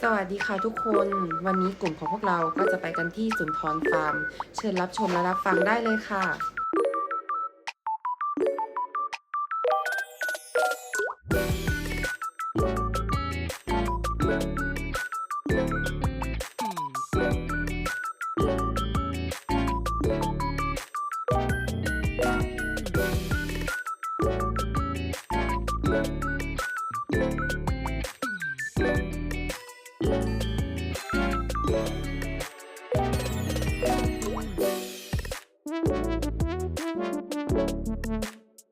สวัสดีค่ะทุกคน วันนี้กลุ่มของพวกเราก็จะไปกันที่สุนทรฟาร์ม เชิญรับชมและรับฟังได้เลยค่ะ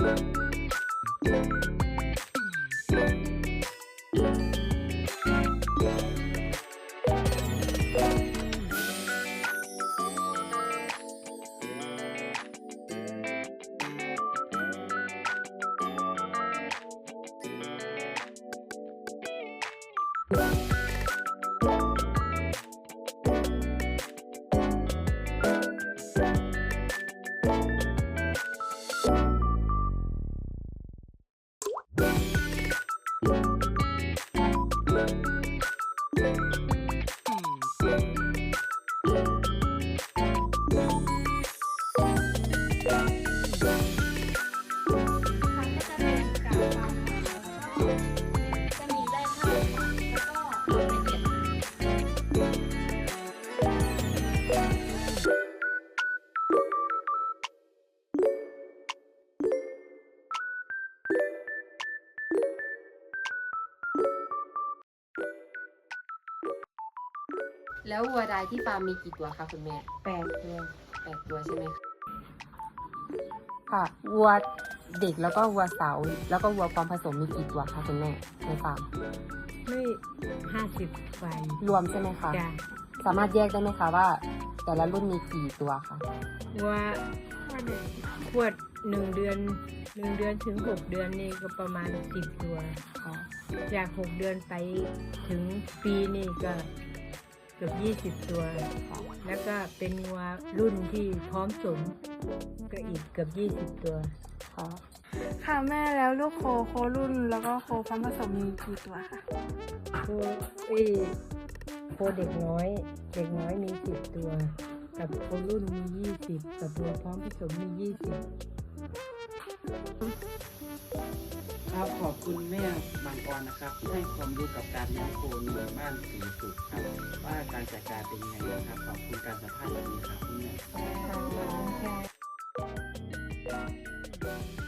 ค่ะ แล้ววัวดายที่ฟาร์มมีกี่ตัวคะคุณแม่แปดตัวแปดตัวใช่ไหมคะค่ะวัวเด็กแล้วก็วัวสาวแล้วก็วัวพร้อมผสมมีกี่ตัวคะคุณแม่ในฟาร์มไม่ห้าสิบไฟรวมใช่ไหมคะจ้ะสามารถแยกได้ไหมคะว่า แต่ละรุ่นมีกี่ตัวคะว่าขวดหนึ่งเดือนหนึ่งเดือนถึงหกเดือนนี่ก็ประมาณสิบตัว ค่ะ จากหกเดือนไปถึงปีนี่ก็เกือบยี่สิบ20 ตัว แล้วก็เป็นวัวรุ่นที่พร้อมสมก็อีกเกือบยี่สิบ20 ตัวค่ะค่ะแม่แล้วลูกโคโครุ่นแล้วก็โคพร้อมผสมมีกี่ตัวคะโคเอ้ยโคเด็กน้อย เด็กน้อยมีสิบตัว กับโครุ่นมียี่สิบกับวัวพร้อมผสมมียี่สิบ ครับขอบคุณแม่บางออนนะครับที่ให้ความรู้กับการเลี้ยงโคหนบ้านสีสุขครับว่าการจัดการเป็นยังไงนะครับขอบคุณการสัมภาษณ์วันนี้ครับคุณแม่ค่ะ